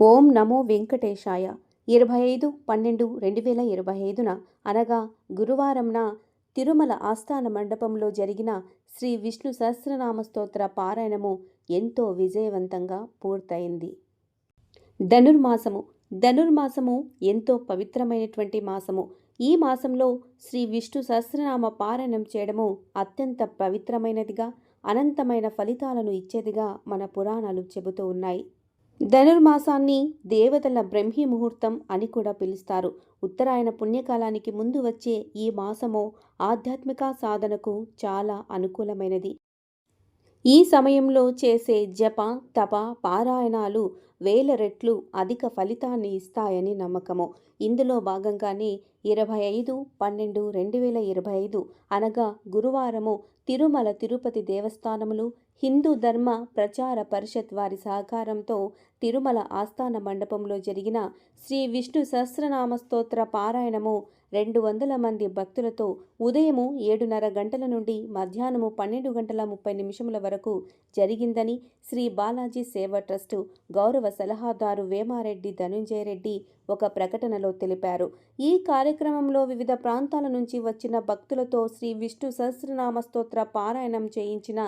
ఓం నమో వెంకటేశాయ. ఇరవై ఐదు పన్నెండు రెండు వేల ఇరవై ఐదున అనగా గురువారంన తిరుమల ఆస్థాన మండపంలో జరిగిన శ్రీ విష్ణు సహస్రనామ స్తోత్ర పారాయణము ఎంతో విజయవంతంగా పూర్తయింది. ధనుర్మాసము. ధనుర్మాసము ఎంతో పవిత్రమైనటువంటి మాసము. ఈ మాసంలో శ్రీ విష్ణు సహస్రనామ పారాయణం చేయడము అత్యంత పవిత్రమైనదిగా అనంతమైన ఫలితాలను ఇచ్చేదిగా మన పురాణాలు చెబుతూ ఉన్నాయి. ధనుర్మాసాన్ని దేవతల బ్రహ్మీ ముహూర్తం అని కూడా పిలుస్తారు. ఉత్తరాయణ పుణ్యకాలానికి ముందు వచ్చే ఈ మాసము ఆధ్యాత్మిక సాధనకు చాలా అనుకూలమైనది. ఈ సమయంలో చేసే జప తప పారాయణాలు వేల రెట్లు అధిక ఫలితాన్ని ఇస్తాయని నమ్మకము. ఇందులో భాగంగానే ఇరవై ఐదు పన్నెండు రెండు వేల ఇరవై ఐదు అనగా గురువారము తిరుమల తిరుపతి దేవస్థానములు హిందూ ధర్మ ప్రచార పరిషత్ వారి సహకారంతో తిరుమల ఆస్థాన మండపంలో జరిగిన శ్రీ విష్ణు సహస్రనామ స్తోత్ర పారాయణము రెండు వందల మంది భక్తులతో ఉదయము ఏడున్నర గంటల నుండి మధ్యాహ్నము పన్నెండు గంటల ముప్పై నిమిషముల వరకు జరిగిందని శ్రీ బాలాజీ సేవ ట్రస్టు గౌరవ సలహాదారు వేమారెడ్డి ధనుంజయరెడ్డి ఒక ప్రకటనలో తెలిపారు. ఈ కార్యక్రమంలో వివిధ ప్రాంతాల నుంచి వచ్చిన భక్తులతో శ్రీ విష్ణు సహస్రనామ స్తోత్ర పారాయణం చేయించిన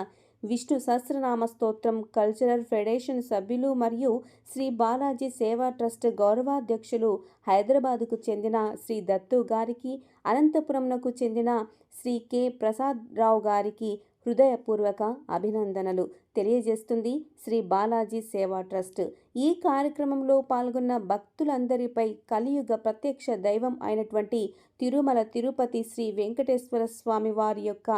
విష్ణు సహస్రనామ స్తోత్రం కల్చరల్ ఫెడరేషన్ సభ్యులు మరియు శ్రీ బాలాజీ సేవా ట్రస్ట్ గౌరవాధ్యక్షులు హైదరాబాదుకు చెందిన శ్రీ దత్తు గారికి అనంతపురంకు చెందిన శ్రీ కె ప్రసాద్ రావు గారికి హృదయపూర్వక అభినందనలు తెలియజేస్తుంది శ్రీ బాలాజీ సేవా ట్రస్ట్. ఈ కార్యక్రమంలో పాల్గొన్న భక్తులందరిపై కలియుగ ప్రత్యక్ష దైవం అయినటువంటి తిరుమల తిరుపతి శ్రీ వెంకటేశ్వర స్వామి వారి యొక్క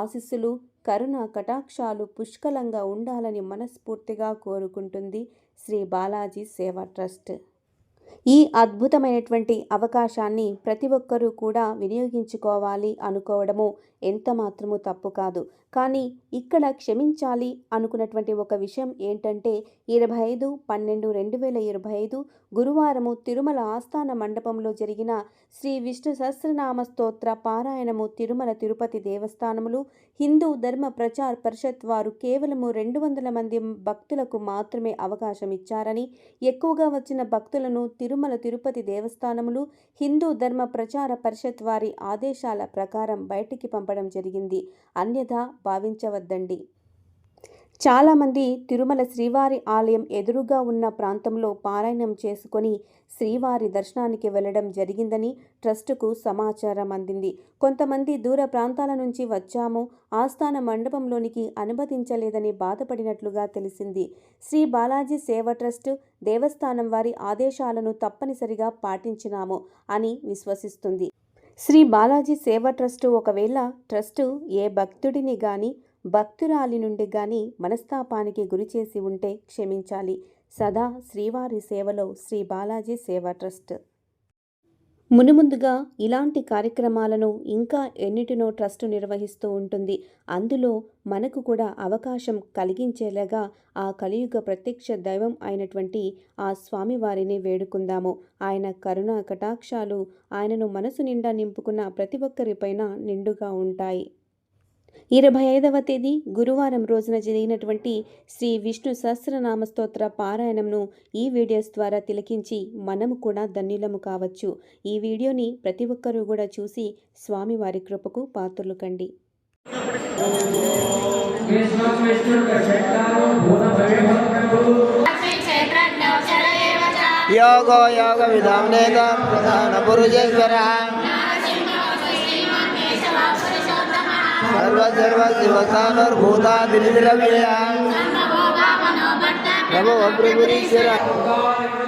ఆశీస్సులు కరుణ కటాక్షాలు పుష్కలంగా ఉండాలని మనస్ఫూర్తిగా కోరుకుంటుంది శ్రీ బాలాజీ సేవా ట్రస్ట్. ఈ అద్భుతమైనటువంటి అవకాశాన్ని ప్రతి ఒక్కరూ కూడా వినియోగించుకోవాలి అనుకోవడము ఎంత మాత్రము తప్పు కాదు. కానీ ఇక్కడ క్షమించాలి అనుకున్నటువంటి ఒక విషయం ఏంటంటే ఇరవై ఐదు పన్నెండు రెండు వేల ఇరవై ఐదు గురువారము తిరుమల ఆస్థాన మండపంలో జరిగిన శ్రీ విష్ణు సహస్రనామ స్తోత్ర పారాయణము తిరుమల తిరుపతి దేవస్థానములు హిందూ ధర్మ ప్రచార్ పరిషత్ వారు కేవలము రెండు వందల మంది భక్తులకు మాత్రమే అవకాశం ఇచ్చారని ఎక్కువగా వచ్చిన భక్తులను తిరుమల తిరుపతి దేవస్థానములు హిందూ ధర్మ ప్రచార పరిషత్ వారి ఆదేశాల ప్రకారం బయటికి పంపడం జరిగింది. అన్యథా భావించవద్దండి. చాలామంది తిరుమల శ్రీవారి ఆలయం ఎదురుగా ఉన్న ప్రాంతంలో పారాయణం చేసుకొని శ్రీవారి దర్శనానికి వెళ్ళడం జరిగిందని ట్రస్టుకు సమాచారం అందింది. కొంతమంది దూర ప్రాంతాల నుంచి వచ్చాము ఆస్థాన మండపంలోనికి అనుమతించలేదని బాధపడినట్లుగా తెలిసింది. శ్రీ బాలాజీ సేవ ట్రస్ట్ దేవస్థానం వారి ఆదేశాలను తప్పనిసరిగా పాటించినాము అని విశ్వసిస్తుంది. శ్రీ బాలాజీ సేవ ట్రస్టు ఒకవేళ ట్రస్టు ఏ భక్తుడిని గాని భక్తురాలి నుండి గాని మనస్తాపానికి గురిచేసి ఉంటే క్షమించాలి. సదా శ్రీవారి సేవలో శ్రీ బాలాజీ సేవ ట్రస్ట్. మునుముందుగా ఇలాంటి కార్యక్రమాలను ఇంకా ఎన్నిటినో ట్రస్టు నిర్వహిస్తూ ఉంటుంది. అందులో మనకు కూడా అవకాశం కలిగించేలాగా ఆ కలియుగ ప్రత్యక్ష దైవం అయినటువంటి ఆ స్వామివారిని వేడుకుందాము. ఆయన కరుణ కటాక్షాలు ఆయనను మనసు నిండా నింపుకున్న ప్రతి ఒక్కరిపైన నిండుగా ఉంటాయి. ఇరవై ఐదవ తేదీ గురువారం రోజున జరిగినటువంటి శ్రీ విష్ణు సహస్రనామ స్తోత్ర పారాయణంను ఈ వీడియోస్ ద్వారా తిలకించి మనము కూడా ధన్యులము కావచ్చు. ఈ వీడియోని ప్రతి ఒక్కరూ కూడా చూసి స్వామివారి కృపకు పాత్రలు కండి. యోగో యోగ విధానేత ప్రధాన పురుషేశ్వర. सर्वसर्वशिवसान और भूता दिल द्रव्य नमो अग्रगुरीश्वर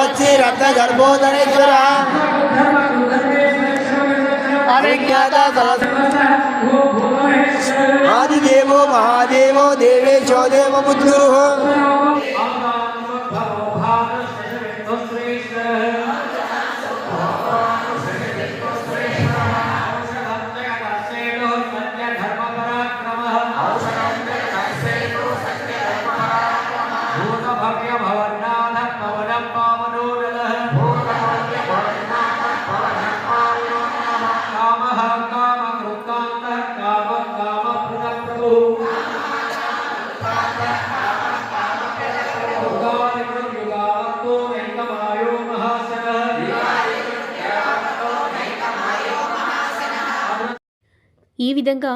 सर्वस्य रत्नगर्भोदरेश्वर आदि देवो महादेवो देवे चौदेवो देवपुत्रुः ఈ విధంగా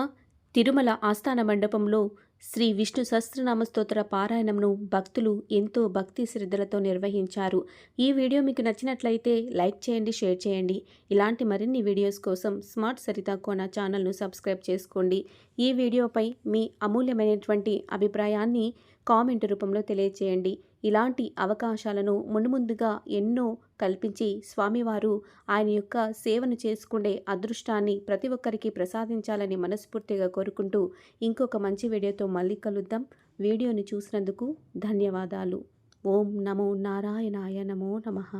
తిరుమల ఆస్థాన మండపంలో శ్రీ విష్ణు సహస్రనామస్తోత్ర పారాయణంను భక్తులు ఎంతో భక్తి శ్రద్ధలతో నిర్వహించారు. ఈ వీడియో మీకు నచ్చినట్లయితే లైక్ చేయండి షేర్ చేయండి. ఇలాంటి మరిన్ని వీడియోస్ కోసం స్మార్ట్ సరితా కోన ఛానల్ను సబ్స్క్రైబ్ చేసుకోండి. ఈ వీడియోపై మీ అమూల్యమైనటువంటి అభిప్రాయాన్ని కామెంట్ రూపంలో తెలియచేయండి. ఇలాంటి అవకాశాలను మున్ముందుగా ఎన్నో కల్పించి స్వామివారు ఆయన యొక్క సేవను చేసుకునే అదృష్టాన్ని ప్రతి ఒక్కరికి ప్రసాదించాలని మనస్ఫూర్తిగా కోరుకుంటూ ఇంకొక మంచి వీడియోతో మళ్ళీ కలుద్దాం. వీడియోని చూసినందుకు ధన్యవాదాలు. ఓం నమో నారాయణాయ నమో నమః.